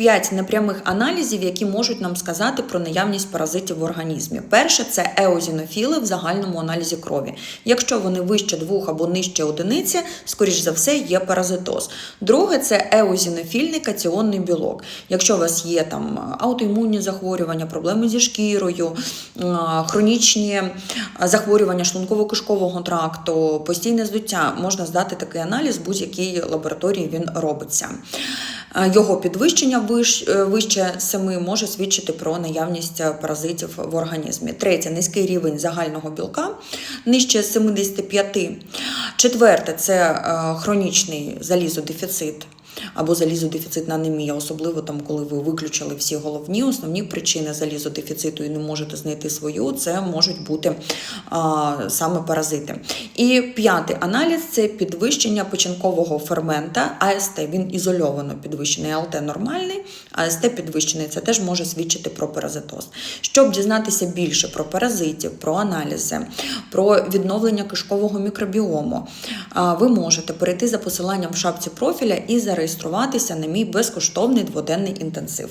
П'ять непрямих аналізів, які можуть нам сказати про наявність паразитів в організмі. Перше це еозінофіли в загальному аналізі крові. Якщо вони вище двох або нижче одиниці, скоріш за все є паразитоз. Друге це еозінофільний каціонний білок. Якщо у вас є там аутоімунні захворювання, проблеми зі шкірою, хронічні захворювання шлунково-кишкового тракту, постійне здуття, можна здати такий аналіз, в будь-якій лабораторії він робиться. Е, Його підвищення вище 7 може свідчити про наявність е, паразитів в організмі. Третє низький рівень загального білка нижче 75. Четверте це е, хронічний залізодефіцит. Або залізодефіцитна анемія, особливо там, коли ви виключили всі головні основні причини залізодефіциту і не можете знайти свою, це можуть бути а, саме паразити. І п'ятий аналіз це підвищення печінкового фермента АСТ. Він ізольовано підвищений, АЛТ нормальний, АСТ підвищений. Це теж може свідчити про паразитоз. Щоб дізнатися більше про паразитів, про аналізи, про відновлення кишкового мікробіому, ви можете перейти за посиланням в шапці профіля і зареєструватися на мій безкоштовний дводенний інтенсив.